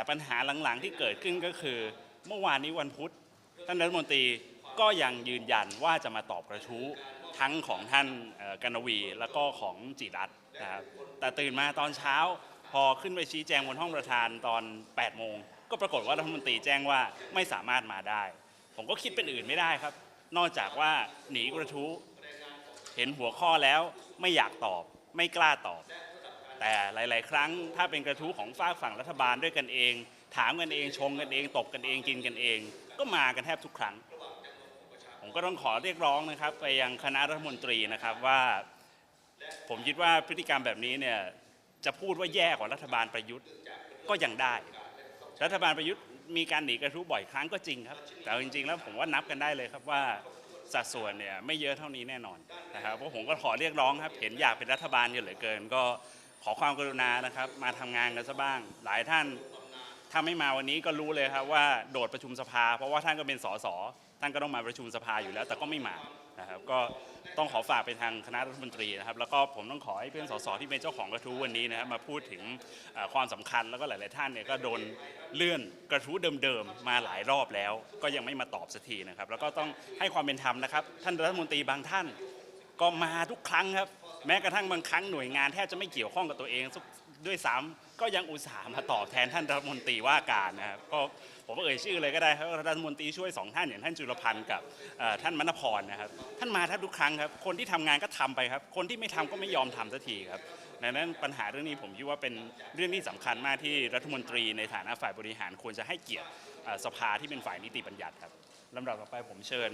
แต่ปัญหาหลังๆที่เกิดขึ้นก็คือ เมื่อวานนี้วันพุธท่านรัฐมนตรีก็ยังยืนยันว่าจะมาตอบกระทู้ทั้งของท่านกนวีแล้วก็ของจิรัตน์นะครับแต่ตื่นมาตอนเช้าพอขึ้นไปชี้แจงบนห้องประธานตอน 8 โมง ก็ปรากฏว่ารัฐมนตรีแจ้งว่าไม่สามารถมาได้ ผมก็คิดเป็นอื่นไม่ได้ครับ นอกจากว่าหนีกระทู้เห็นหัวข้อแล้วไม่อยากตอบ ไม่กล้าตอบ แต่หลาย ๆ ครั้งถ้าเป็นกระทู้ของฝากฝั่งรัฐบาลด้วยกันเอง ถามกันเองชงกันเองตบกันเองกินกันเอง ก็มากันแทบทุกครั้ง ผมก็ต้องขอเรียกร้องนะครับ ไปยังคณะรัฐมนตรีนะครับว่า ผมคิดว่าพฤติกรรมแบบนี้เนี่ยจะพูดว่าแย่กว่ารัฐบาลประยุทธ์ก็ยังได้ รัฐบาลประยุทธ์มีการหนีกระทู้บ่อยครั้งก็จริงครับ แต่จริง ๆ แล้วผมว่านับกันได้เลยครับว่าสัดส่วนเนี่ยไม่เยอะเท่านี้แน่นอนนะครับเพราะผมก็ขอเรียกร้องครับ เห็นอยากเป็นรัฐบาลกันเหลือเกินก็ ขอความกรุณานะครับ มาทำงานกันซะบ้าง หลายท่านถ้าไม่มาวันนี้ก็รู้เลยครับว่าโดดประชุมสภา เพราะว่าท่านก็เป็นสสท่านก็ต้องมาประชุมสภาอยู่แล้ว แต่ก็ไม่มานะครับก็ต้องขอฝากไปทางคณะรัฐมนตรีนะครับ แล้วก็ผมต้องขอให้เพื่อนสสที่เป็นเจ้าของกระทู้วันนี้นะครับมาพูดถึงความสำคัญแล้วก็หลาย ๆ ท่านเนี่ยก็โดนเลื่อนกระทู้เดิม ๆ มาหลายรอบแล้ว ก็ยังไม่มาตอบสักทีนะครับ แล้วก็ต้องให้ความเป็นธรรมนะครับ ท่านรัฐมนตรีบางท่านก็มาทุกครั้งครับ แม้กระทั่งบางครั้งหน่วยงานแทบจะไม่เกี่ยวข้องกับตัวเองด้วยซ้ำก็ยังอุตส่าห์มาตอบแทนท่านรัฐมนตรีว่าการนะครับก็ผมเอ่ยชื่อเลยก็ได้ครับรัฐมนตรีช่วยสองท่านอย่างท่านจุลพันธ์กับท่านมณพรนะครับท่านมาแทบทุกครั้งครับคนที่ทำงานก็ทำไปครับ คนที่ไม่ทำก็ไม่ยอมทำสักทีครับดังนั้นปัญหาเรื่องนี้ผมคิดว่าเป็นเรื่องที่สำคัญมากที่รัฐมนตรีในฐานะฝ่ายบริหารควรจะให้เกียรติสภาที่เป็นฝ่ายนิติบัญญัติครับลำดับต่อไปผมเชิญ